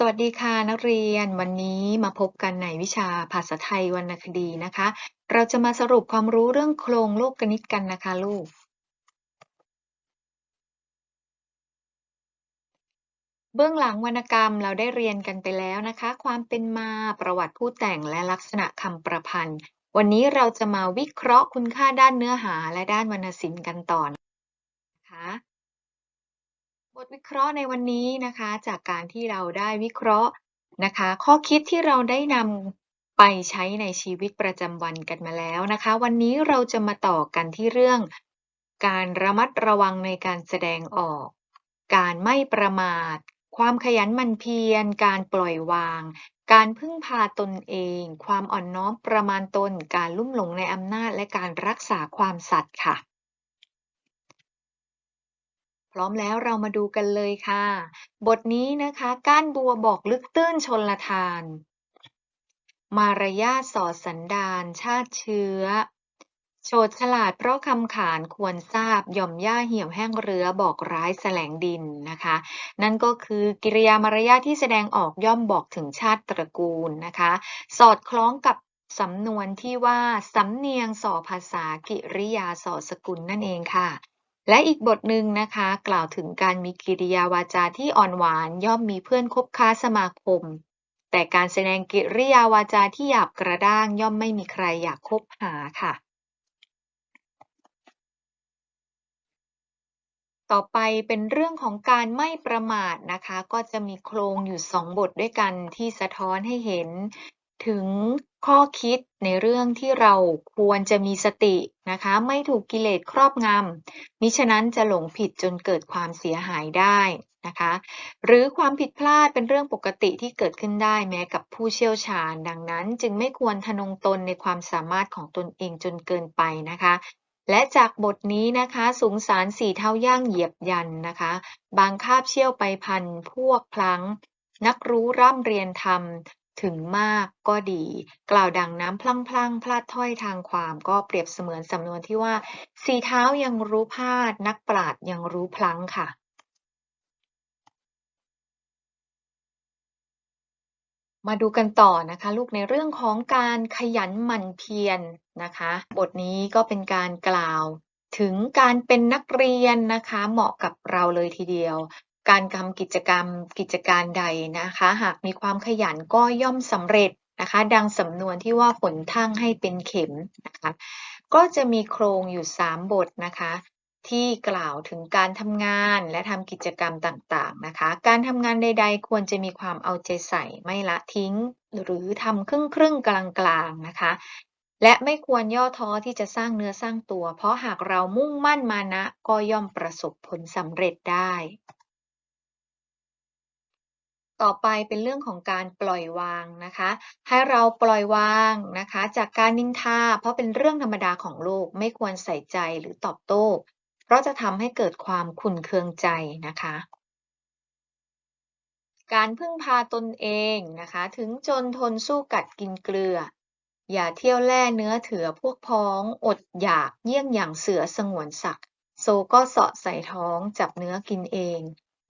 สวัสดีค่ะนักเรียนวันนี้มาพบกันในวิชาภาษาไทยวรรณคดีนะคะ เราจะมาสรุปความรู้เรื่องโครงโลกกนิตกันนะคะลูก เบื้องหลังวรรณกรรมเราได้เรียนกันไปแล้วนะคะ ความเป็นมาประวัติผู้แต่งและลักษณะคำประพันธ์ วันนี้เราจะมาวิเคราะห์คุณค่าด้านเนื้อหาและด้านวรรณศิลป์กันต่อ ทวิเคราะห์ในวันนี้นะคะ จากการที่เราได้วิเคราะห์นะคะ ข้อคิดที่เราได้นำไปใช้ในชีวิตประจำวันกันมาแล้วนะคะ วันนี้เราจะมาต่อกันที่เรื่อง การระมัดระวังในการแสดงออก การไม่ประมาท ความขยันหมั่นเพียร การปล่อยวาง การพึ่งพาตนเอง ความอ่อนน้อมประมาณตน การลุ่มหลงในอำนาจ และการรักษาความสัตย์ค่ะ พร้อมแล้วเรามาดูกันเลยค่ะ บทนี้นะคะก้านบัวบอกลึกตื้นชนละทาน มารยาทสอดสันดานชาติเชื้อ โฉดฉลาดเพราะคำขานควรทราบย่อมย่าเหี่ยวแห้งเรือบอกร้ายแสลงดินนะคะ นั่นก็คือกิริยามารยาทที่แสดงออกย่อมบอกถึงชาติตระกูลนะคะ สอดคล้องกับสำนวนที่ว่าสำเนียงส่อภาษากิริยาส่อสกุลนั่นเองค่ะ และอีกบทหนึ่งนะคะ กล่าวถึงการมีกิริยาวาจาที่อ่อนหวานย่อมมีเพื่อนคบค้าสมาคม แต่การแสดงกิริยาวาจาที่หยาบกระด้างย่อมไม่มีใครอยากคบหาค่ะ ต่อไปเป็นเรื่องของการไม่ประมาทนะคะ ก็จะมีโครงอยู่สองบทด้วยกันที่สะท้อนให้เห็น ถึงข้อคิดในเรื่องที่เราควรจะมีสตินะคะ ไม่ถูกกิเลสครอบงำมิฉะนั้นจะหลงผิดจนเกิดความเสียหายได้นะคะ หรือความผิดพลาดเป็นเรื่องปกติที่เกิดขึ้นได้แม้กับผู้เชี่ยวชาญ ดังนั้นจึงไม่ควรทะนงตนในความสามารถของตนเองจนเกินไปนะคะ และจากบทนี้นะคะสูงสารสี่เท้าย่างเหยียบยันนะคะ บางคาบเชี่ยวไปพันพวกพลังนักรู้ร่ำเรียนธรรม ถึงมากก็ดี กล่าวดังน้ำพลั้งพลั้งพลาดถ้อยทางความก็เปรียบเสมือนสำนวนที่ว่า สีเท้ายังรู้พลาด นักปราชญ์ยังรู้พลั้งค่ะมาดูกันต่อนะคะลูกในเรื่องของการขยันหมั่นเพียรนะคะ บทนี้ก็เป็นการกล่าวถึงการเป็นนักเรียนนะคะ เหมาะกับเราเลยทีเดียว การทำกิจกรรมกิจการใดนะคะ หากมีความขยันก็ย่อมสำเร็จนะคะ ดังสำนวนที่ว่าฝนทั่งให้เป็นเข็มนะคะ ก็จะมีโครงอยู่ 3 บทนะคะ ที่กล่าวถึงการทำงานและทำกิจกรรมต่างๆนะคะ การทำงานใด ๆ ควรจะมีความเอาใจใส่ไม่ละทิ้ง หรือทำครึ่งครึ่งกลางๆนะคะ และไม่ควรย่อท้อที่จะสร้างเนื้อสร้างตัว เพราะหากเรามุ่งมั่นมานะ ก็ย่อมประสบผลสำเร็จได้ ต่อไปเป็นเรื่องของการปล่อยวางนะคะ ให้เราปล่อยวางนะคะ จากการนินทา เพราะเป็นเรื่องธรรมดาของโลก ไม่ควรใส่ใจหรือตอบโต้ เพราะจะทำให้เกิดความขุ่นเคืองใจนะคะ การพึ่งพาตนเองนะคะ ถึงจนทนสู้กัดกินเกลือ อย่าเที่ยวแล่เนื้อเถือพวกพ้อง อดอยากเยี่ยงอย่างเสือสงวนสักดิ์โซก็เสาะใส่ท้องจับเนื้อกินเอง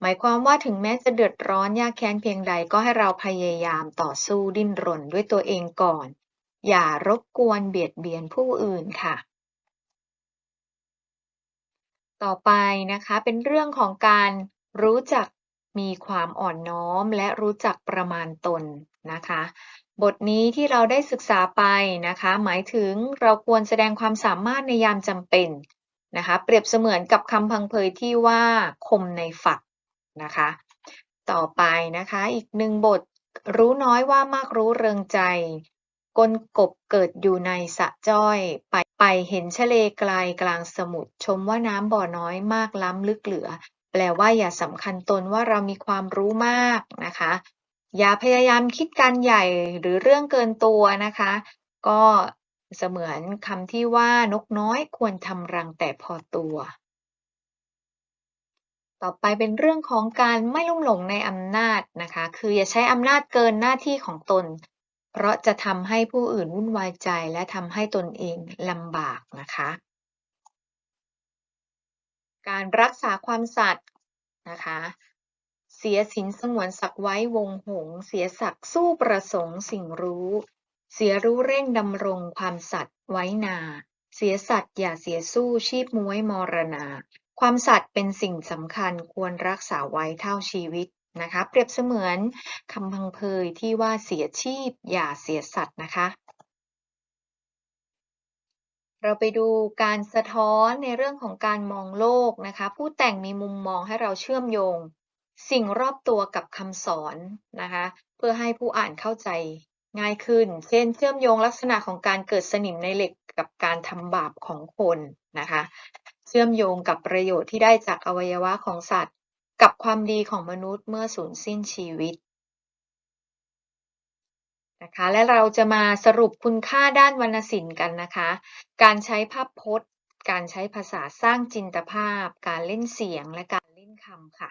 หมายความว่าถึงแม้จะเดือดร้อนยากแค้นเพียงใดก็ให้เราพยายามต่อสู้ดิ้นรนด้วยตัวเองก่อน อย่ารบกวนเบียดเบียนผู้อื่นค่ะ ต่อไปนะคะเป็นเรื่องของการรู้จักมีความอ่อนน้อมและรู้จักประมาณตนนะคะ บทนี้ที่เราได้ศึกษาไปนะคะ หมายถึงเราควรแสดงความสามารถในยามจำเป็นนะคะ เปรียบเสมือนกับคำพังเพยที่ว่าคมในฝัก นะคะ ต่อไปนะคะอีกหนึ่งบทรู้น้อยว่ามากรู้เริงใจ กลกบเกิดอยู่ในสะจ้อย ไปไปเห็นทะเลไกลกลางสมุทรชมว่าน้ำบ่อน้อยมากล้ำลึกเหลือ แปลว่าอย่าสำคัญตนว่าเรามีความรู้มากนะคะ อย่าพยายามคิดการใหญ่หรือเรื่องเกินตัวนะคะ ก็เสมือนคำที่ว่านกน้อยควรทำรังแต่พอตัว ต่อไปเป็นเรื่องของการไม่ลุ่มหลงในอำนาจนะคะ คืออย่าใช้อำนาจเกินหน้าที่ของตน เพราะจะทำให้ผู้อื่นวุ่นวายใจ และทำให้ตนเองลำบากนะคะ การรักษาความสัตย์นะคะ เสียสินสงวนศักไว้วงหง เสียศักสู้ประสงค์สิ่งรู้ เสียรู้เร่งดำรงความสัตย์ไว้นา เสียสัตย์อย่าเสียสู้ชีพม้วยมรณา ความสัตย์เป็นสิ่งสำคัญควรรักษาไว้เท่าชีวิตนะคะ เปรียบเสมือนคำพังเพยที่ว่าเสียชีพอย่าเสียสัตย์นะคะ เราไปดูการสะท้อนในเรื่องของการมองโลกนะคะ ผู้แต่งมีมุมมองให้เราเชื่อมโยง สิ่งรอบตัวกับคำสอนนะคะ เพื่อให้ผู้อ่านเข้าใจง่ายขึ้น เช่น เชื่อมโยงลักษณะของการเกิดสนิมในเหล็กกับการทำบาปของคนนะคะ เชื่อมโยงกับประโยชน์ที่ได้จากอวัยวะของสัตว์ กับความดีของมนุษย์เมื่อสูญสิ้นชีวิตนะคะและเราจะมาสรุปคุณค่าด้านวรรณศิลป์กันนะคะ การใช้ภาพพจน์ การใช้ภาษาสร้างจินตภาพ การเล่นเสียงและการเล่นคำค่ะ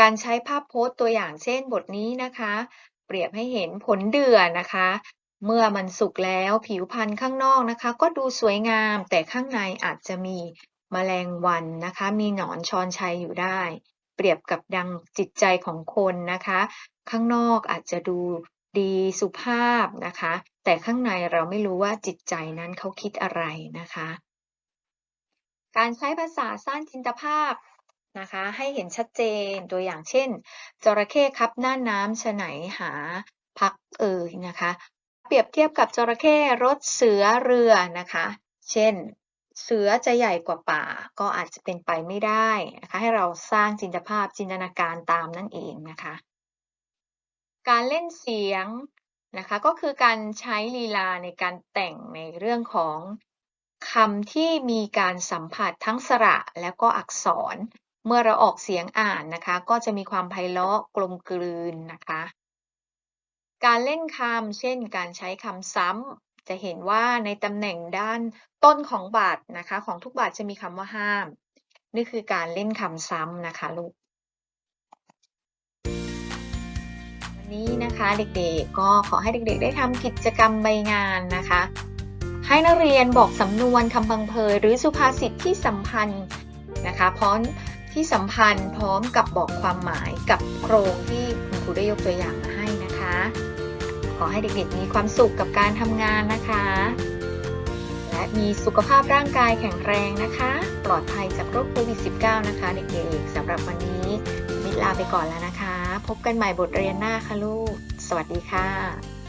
การใช้ภาพพจน์ตัวอย่างเช่นบทนี้นะคะ เปรียบให้เห็นผลเดือนะคะ เมื่อมันสุกแล้วผิวพรรณข้างนอกนะคะ ก็ดูสวยงาม แต่ข้างในอาจจะมีแมลงวันนะคะ มีหนอนชอนชัยอยู่ได้ เปรียบกับดังจิตใจของคนนะคะ ข้างนอกอาจจะดูดีสุภาพนะคะ แต่ข้างในเราไม่รู้ว่าจิตใจนั้นเขาคิดอะไรนะคะ การใช้ภาษาสร้างจินตภาพนะคะ ให้เห็นชัดเจนตัวอย่างเช่นจระเข้ครับหน้าน้ำฉไหนหาพักเอ่ยนะคะ เปรียบเทียบกับจระเข้รถเสือเรือนะคะ เช่น เสือจะใหญ่กว่าป่าก็อาจจะเป็นไปไม่ได้นะคะ ให้เราสร้างจินตภาพจินตนาการตามนั่นเองนะคะ การเล่นเสียงนะคะก็คือการใช้ลีลาในการแต่งในเรื่องของคำที่มีการสัมผัสทั้งสระแล้วก็อักษร เมื่อเราออกเสียงอ่านนะคะ ก็จะมีความไพเราะกลมกลืนนะคะ การเล่นคำเช่น การใช้คำซ้ำจะเห็นว่าในตำแหน่งด้านต้นของบาทนะคะ ของทุกบาทจะมีคำว่าห้าม นี่คือการเล่นคำซ้ำนะคะลูกวันนี้นะคะเด็กๆก็ขอให้เด็กๆ ได้ทำกิจกรรมใบงานนะคะ ให้นักเรียนบอกสำนวนคำพังเพยหรือสุภาษิตที่สัมพันธ์นะคะพร้อมที่สัมพันธ์พร้อมกับบอกความหมายกับโครงที่คุณครูได้ยกตัวอย่างมาให้ ขอให้เด็กๆมีความสุขกับการทำงานนะคะ และมีสุขภาพร่างกายแข็งแรงนะคะ ปลอดภัยจากโรคโควิด -19 นะคะ เด็กๆสำหรับวันนี้มิดลาไปก่อนแล้วนะคะ พบกันใหม่บทเรียนหน้าค่ะลูก สวัสดีค่ะ